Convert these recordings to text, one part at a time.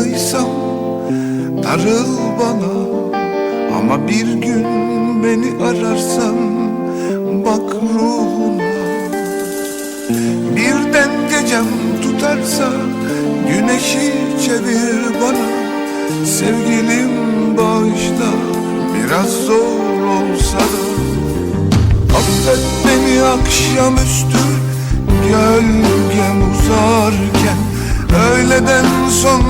yaralıysam Darıl bana. Ama bir gün beni ararsan Bak ruhuna Birden gecem tutarsa Güneşi çevir bana. Sevgilim bağışla Biraz zor olsa da. Affet beni akşamüstü Gölgem uzarken. Öğleden sonra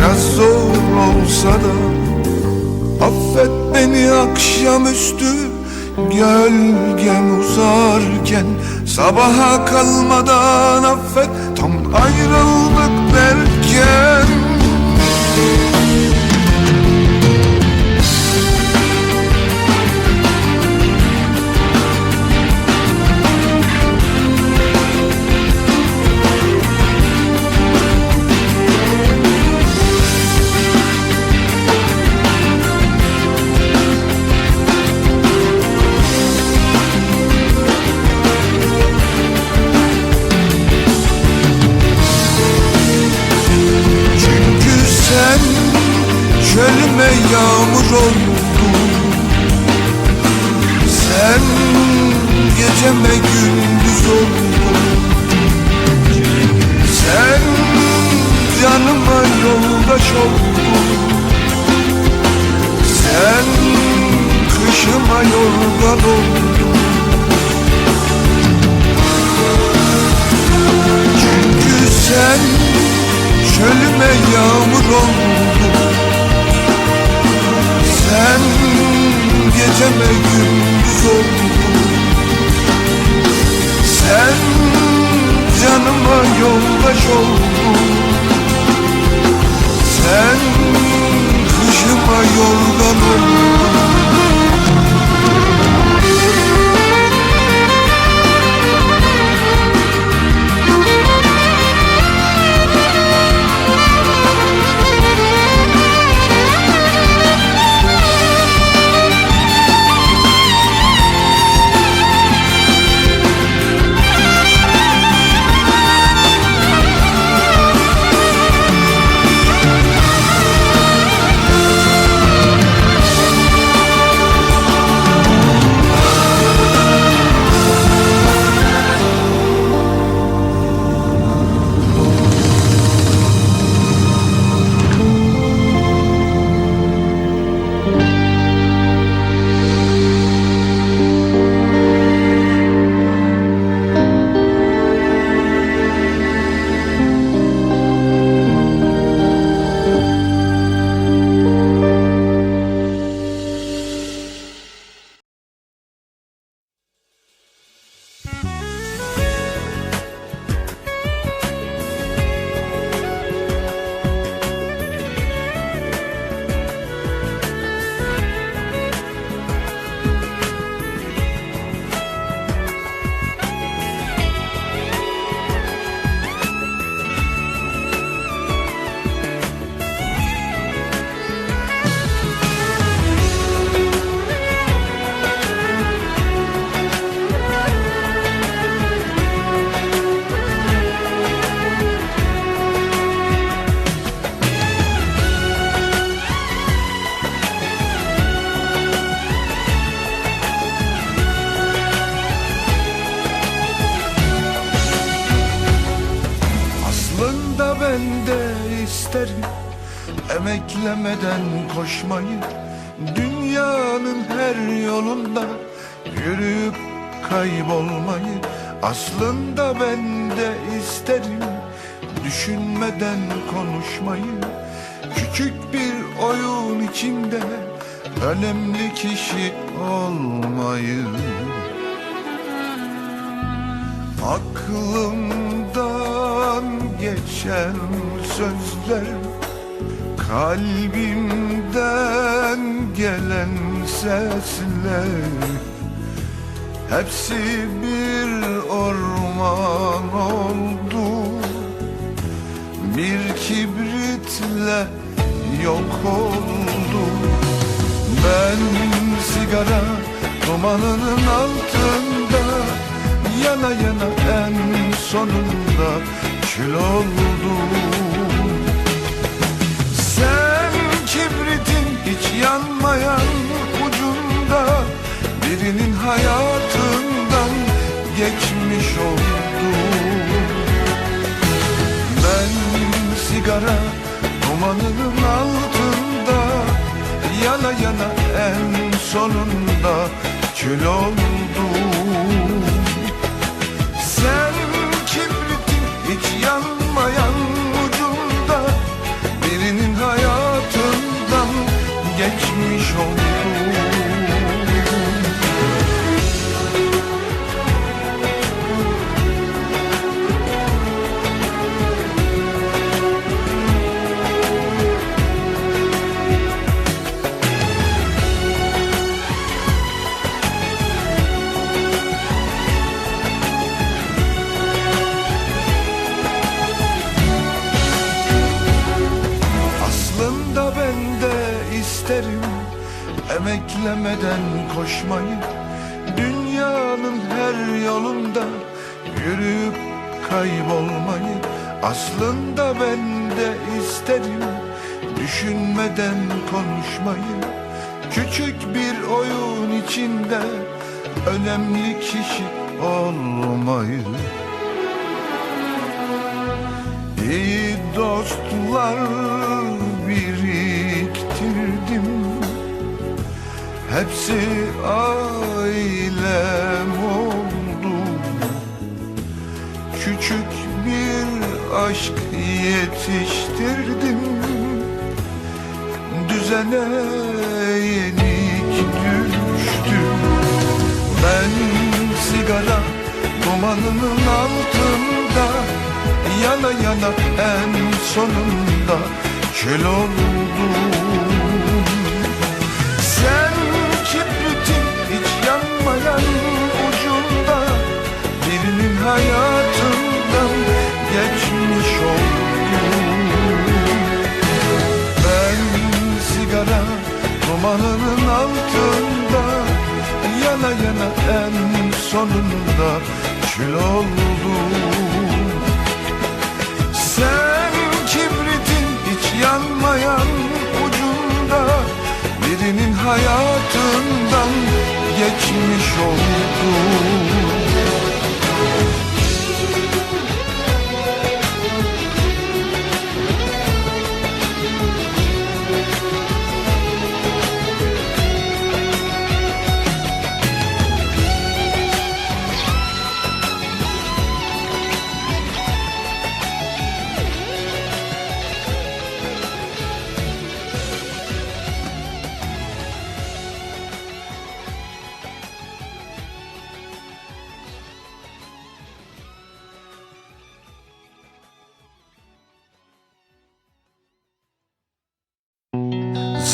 biraz zor olsa da Affet beni akşamüstü gölgem uzarken Sabaha kalmadan yorgan Emeklemeden koşmayı Dünyanın her yolunda Yürüyüp kaybolmayı Aslında ben de isterim Düşünmeden konuşmayı. Küçük bir oyun içinde Önemli kişi olmayı. Aklımdan geçen sözler Kalbimden gelen sesler Hepsi bir orman oldu. Bir kibritle yok oldu. Ben sigara dumanının altında Yana yana en sonunda kül oldum yanmayan ucunda Birinin hayatından geçmiş oldum Ben sigara dumanının altında Yana yana en sonunda kül oldum Emeklemeden koşmayı Dünyanın her yolunda Yürüyüp kaybolmayı. Aslında ben de isterim Düşünmeden konuşmayı. Küçük bir oyun içinde Önemli kişi olmayı. İyi dostlar biriktirdim Hepsi ailem oldu. Küçük bir aşk yetiştirdim. Düzene yenik düştüm. Ben sigara dumanının altında Yana yana en sonunda kül oldum kül oldum sen kibritin hiç yanmayan ucunda Birinin hayatından geçmiş oldun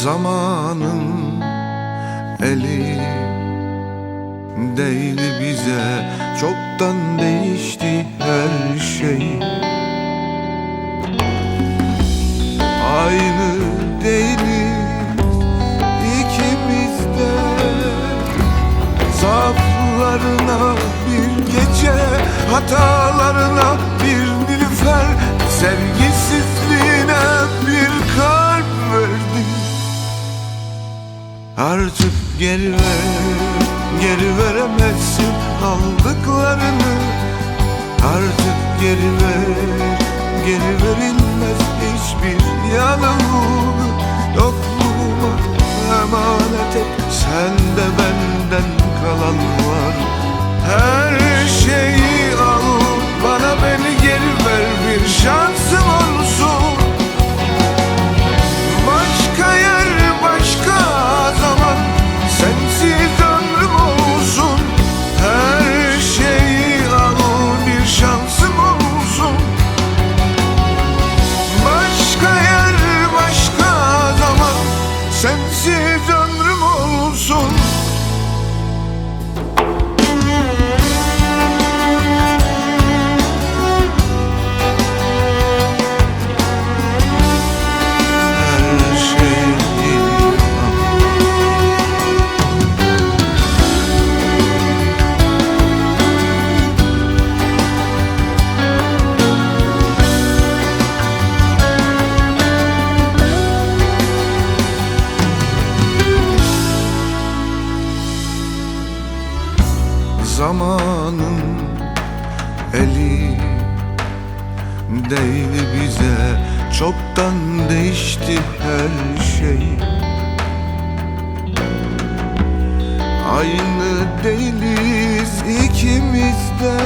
Zamanın eli değil bize. Çoktan değişti her şey. Aynı değiliz ikimiz de Zaaflarına bir gece Hatalarına bir nilüfer. Sevgisizliğine Artık geri ver, geri veremezsin aldıklarını. Artık geri ver, geri verilmez hiçbir yanılgı Yokluğuma emanet et Sen de benden Aynı değiliz ikimiz de.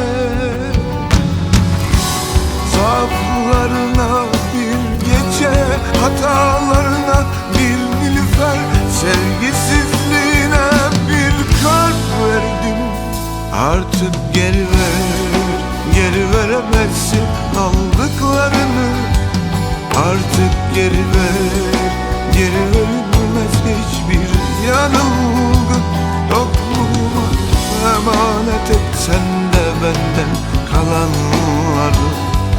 Zaaflarına bir gece Hatalarına bir nilüfer. Sevgisizliğine bir kalp verdim. Artık geri ver Geri veremezsin aldıklarını. Artık geri ver Geri verilmez hiçbir yanılgı et Sen de benden kalanları.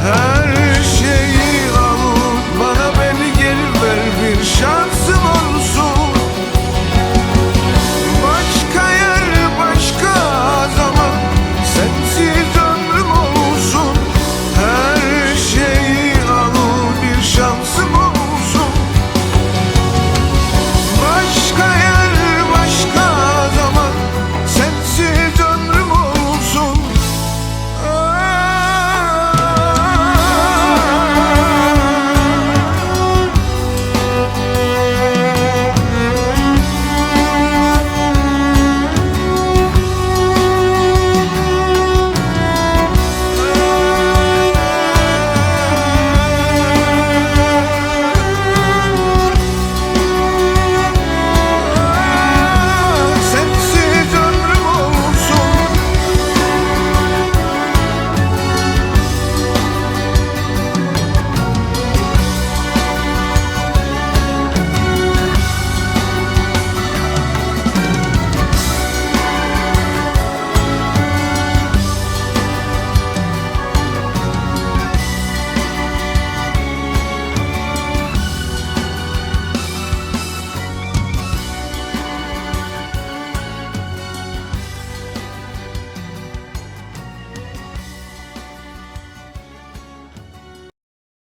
Her şeyi